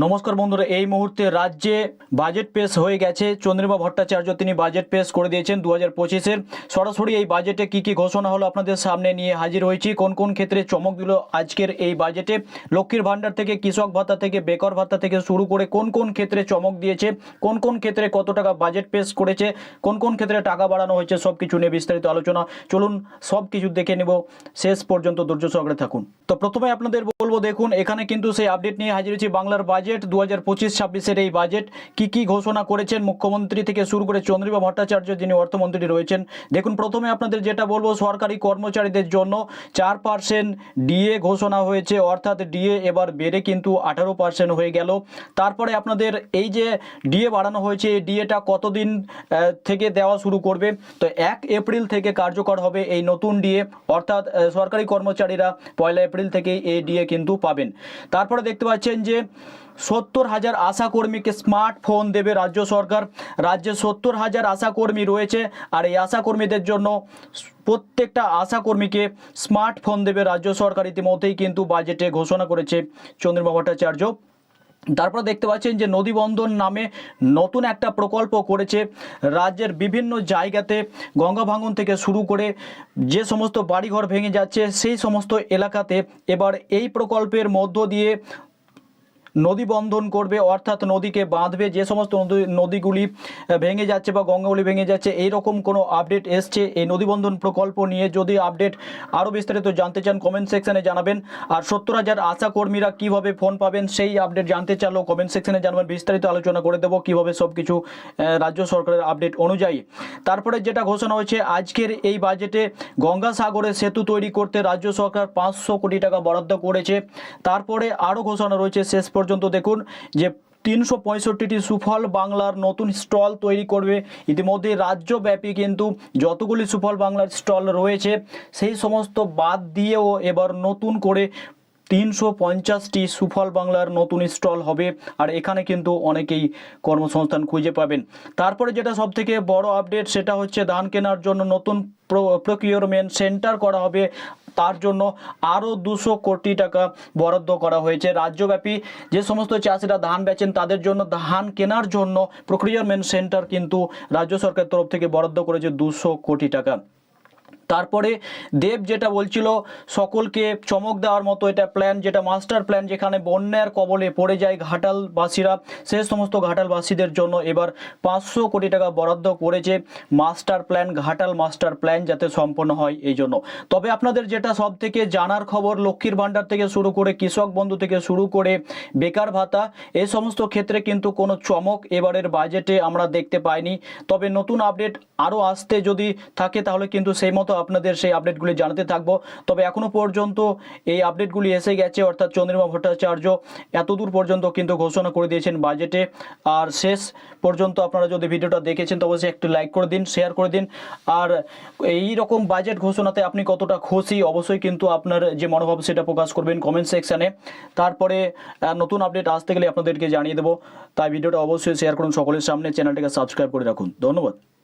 নমস্কার বন্ধুরা, এই মুহূর্তে রাজ্যে বাজেট পেশ হয়ে গেছে। চন্দ্রিমা ভট্টাচার্য তিনি বাজেট পেশ করে দিয়েছেন দু হাজার পঁচিশের। সরাসরি এই বাজেটে কি কি ঘোষণা হলো আপনাদের সামনে নিয়ে হাজির হয়েছি। কোন কোন ক্ষেত্রে চমক দিল আজকের এই বাজেটে লক্ষ্মীর ভাণ্ডার থেকে, কৃষক ভাতা থেকে, বেকার ভাতা থেকে শুরু করে কোন কোন ক্ষেত্রে চমক দিয়েছে? কোন কোন ক্ষেত্রে কত টাকা বাজেট পেশ করেছে? কোন কোন ক্ষেত্রে টাকা বাড়ানো হয়েছে? সব কিছু নিয়ে বিস্তারিত আলোচনা। চলুন সব কিছু দেখে নেব। শেষ পর্যন্ত ধৈর্য সহকারে থাকুন। তো প্রথমে আপনাদের বলব, দেখুন, এখানে কিন্তু সেই আপডেট নিয়ে হাজির হয়েছি বাংলার বাজেট দু হাজার পঁচিশ, ছাব্বিশের এই বাজেট কি কি ঘোষণা করেছেন মুখ্যমন্ত্রী থেকে শুরু করে চন্দ্রিমা ভট্টাচার্য যিনি অর্থমন্ত্রী রয়েছেন? দেখুন, প্রথমে আপনাদের যেটা বলব, সরকারি কর্মচারীদের জন্য চার পার্সেন্ট ডিএ ঘোষণা হয়েছে, অর্থাৎ ডিএ এবার বেড়ে কিন্তু আঠারো পার্সেন্ট হয়ে গেল। তারপরে আপনাদের এই যে ডিএ বাড়ানো হয়েছে, এই ডিএটা কতদিন থেকে দেওয়া শুরু করবে? তো এক এপ্রিল থেকে কার্যকর হবে এই নতুন ডিএ অর্থাৎ সরকারি কর্মচারীরা পয়লা এপ্রিল থেকেই এই ডিএ কিন্তু পাবেন। তারপরে দেখতে পাচ্ছেন যে সত্তর হাজার আশাকর্মীকে স্মার্টফোন দেবে রাজ্য সরকার। রাজ্যে সত্তর হাজার আশাকর্মী রয়েছে আর এই আশাকর্মীদের জন্য প্রত্যেকটা আশাকর্মীকে স্মার্টফোন দেবে রাজ্য সরকার। ইতিমধ্যেই কিন্তু বাজেটে ঘোষণা করেছে চন্দ্রবাবু ভট্টাচার্য। তারপর দেখতে পাচ্ছেন যে নদী বন্ধন নামে নতুন একটা প্রকল্প করেছে। রাজ্যের বিভিন্ন জায়গাতে গঙ্গা ভাঙন থেকে শুরু করে যে সমস্ত বাড়িঘর ভেঙে যাচ্ছে, সেই সমস্ত এলাকাতে এবার এই প্রকল্পের মধ্য দিয়ে নদী বন্ধন করবে, অর্থাৎ নদীকে বাঁধবে, যে সমস্ত নদী, নদীগুলি ভেঙে যাচ্ছে বা গঙ্গাগুলি ভেঙে যাচ্ছে এই রকম কোনো আপডেট এসছে এই নদী বন্ধন প্রকল্প নিয়ে? যদি আপডেট আরও বিস্তারিত জানতে চান কমেন্ট সেকশনে জানাবেন। আর সত্তর হাজার আশা কর্মীরা কীভাবে ফোন পাবেন, সেই আপডেট জানতে চাইলেও কমেন্ট সেকশানে জানাবেন। বিস্তারিত আলোচনা করে দেবো, কীভাবে সব কিছু রাজ্য সরকারের আপডেট অনুযায়ী। তারপরে যেটা ঘোষণা হয়েছে, আজকের এই বাজেটে গঙ্গাসাগরে সেতু তৈরি করতে রাজ্য সরকার পাঁচশো কোটি টাকা বরাদ্দ করেছে। তারপরে আরও ঘোষণা রয়েছে, শেষ পর্যন্ত দেখুন যে তিনশো পঁয়ষট্টিটি সুফল বাংলার নতুন স্টল তৈরি করবে। ইতিমধ্যে রাজ্যব্যাপী কিন্তু যতগুলি সুফল বাংলার স্টল রয়েছে, সেই সমস্ত বাদ দিয়েও এবার নতুন করে তিনশো পঞ্চাশটি সুফল বাংলার নতুন স্টল হবে। আর এখানে কিন্তু অনেকেই কর্মসংস্থান খুঁজে পাবেন। তারপরে যেটা সব থেকে বড় আপডেট সেটা হচ্ছে ধান কেনার জন্য নতুন প্রকিউরমেন্ট সেন্টার করা হবে। তার জন্য আরও দুশো কোটি টাকা বরাদ্দ করা হয়েছে। রাজ্যব্যাপী যে সমস্ত চাষিরা ধান বেচেন, তাদের জন্য ধান কেনার জন্য প্রক্রিয়ারমেন্ট সেন্টার কিন্তু রাজ্য সরকারের তরফ থেকে বরাদ্দ করেছে দুশো কোটি টাকা। তারপরে দেব যেটা বলছিল, সকলকে চমক দেওয়ার মতো এটা প্ল্যান যেটা মাস্টার প্ল্যান যেখানে বন্যার কবলে পড়ে যায় ঘাটালবাসীরা, সে সমস্ত ঘাটালবাসীদের জন্য এবার পাঁচশো কোটি টাকা বরাদ্দ করেছে master plan Ghatal master plan যাতে সম্পন্ন হয় এই জন্য। তবে আপনাদের যেটা সব থেকে জানার খবর, লক্ষ্মীর ভাণ্ডার থেকে শুরু করে কৃষক বন্ধু থেকে শুরু করে বেকার ভাতা এই সমস্ত ক্ষেত্রে কিন্তু কোনো চমক এবারের বাজেটে আমরা দেখতে পাইনি। তবে নতুন আপডেট আরও আসতে যদি থাকে, তাহলে কিন্তু সেই মতো আপনাদের সেই আপডেটগুলি জানাতে থাকব। তবে এখনও পর্যন্ত এই আপডেটগুলি এসে গেছে, অর্থাৎ চন্দ্রিমা ভট্টাচার্য এতদূর পর্যন্ত কিন্তু ঘোষণা করে দিয়েছেন বাজেটে আর শেষ পর্যন্ত আপনারা যদি ভিডিওটা দেখেছেন, তো অবশ্যই একটু লাইক করে দিন শেয়ার করে দিন। আর এই রকম বাজেট ঘোষণাতে আপনি কতটা খুশি, অবশ্যই কিন্তু আপনার যে মনোভাব সেটা প্রকাশ করবেন কমেন্ট সেকশানে তারপরে নতুন আপডেট আসতে গেলে আপনাদেরকে জানিয়ে দেবো। তাই ভিডিওটা অবশ্যই শেয়ার করুন, সকলের সামনে। চ্যানেলটাকে সাবস্ক্রাইব করে রাখুন। ধন্যবাদ।